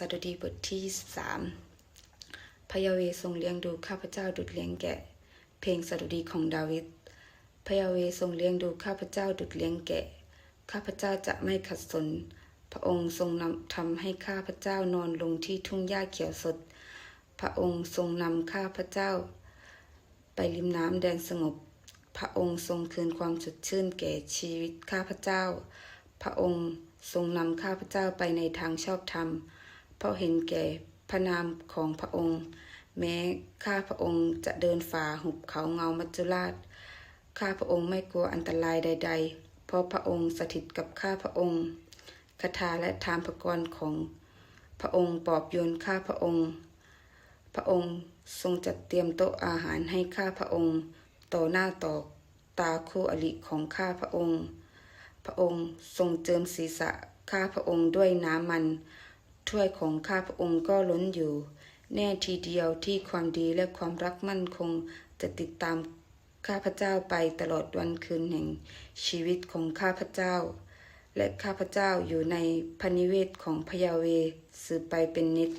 สดุดีบทที่สามพระยาเวทรงเลี้ยงดูข้าพเจ้าดุจเลี้ยงแกะ เพลงสดุดีของดาวิดพระยาเวทรงเลี้ยงดูข้าพเจ้าดุจเลี้ยงแกะ ข้าพเจ้าจะไม่ขัดสน พระองค์ทรงนำทำให้ข้าพเจ้านอนลงที่ทุ่งหญ้าเขียวสด พระองค์ทรงนำข้าพเจ้า ไปริมน้ำแดนสงบ พระองค์ทรงคืนความสดชื่นแก่ชีวิตข้าพเจ้า พระองค์ทรงนำข้าพเจ้าไปในทางชอบธรรม เพราะเห็นแก่พระนามของพระองค์ แม้ข้าพระองค์จะเดินฝ่าหุบเขาเงามัจจุราช ข้าพระองค์ไม่กลัวอันตรายใด ๆ เพราะพระองค์สถิตกับข้าพระองค์คาถาและทานพกรของพระองค์ปอบโยนข้าพระองค์ พระองค์ทรงจัดเตรียมโต๊ะอาหารให้ข้าพระองค์ ต่อหน้าต่อตาคู่อริของข้าพระองค์ พระองค์ทรงเจิมศีรษะข้าพระองค์ด้วยน้ำมัน ถ้วยของข้าพระองค์ก็ล้นอยู่ แน่ทีเดียวที่ความดีและความรักมั่นคงจะติดตามข้าพเจ้าไปตลอดวันคืนแห่งชีวิตของข้าพเจ้า และข้าพเจ้าอยู่ในพนิเวศของพยาเวสืบไปเป็นนิจ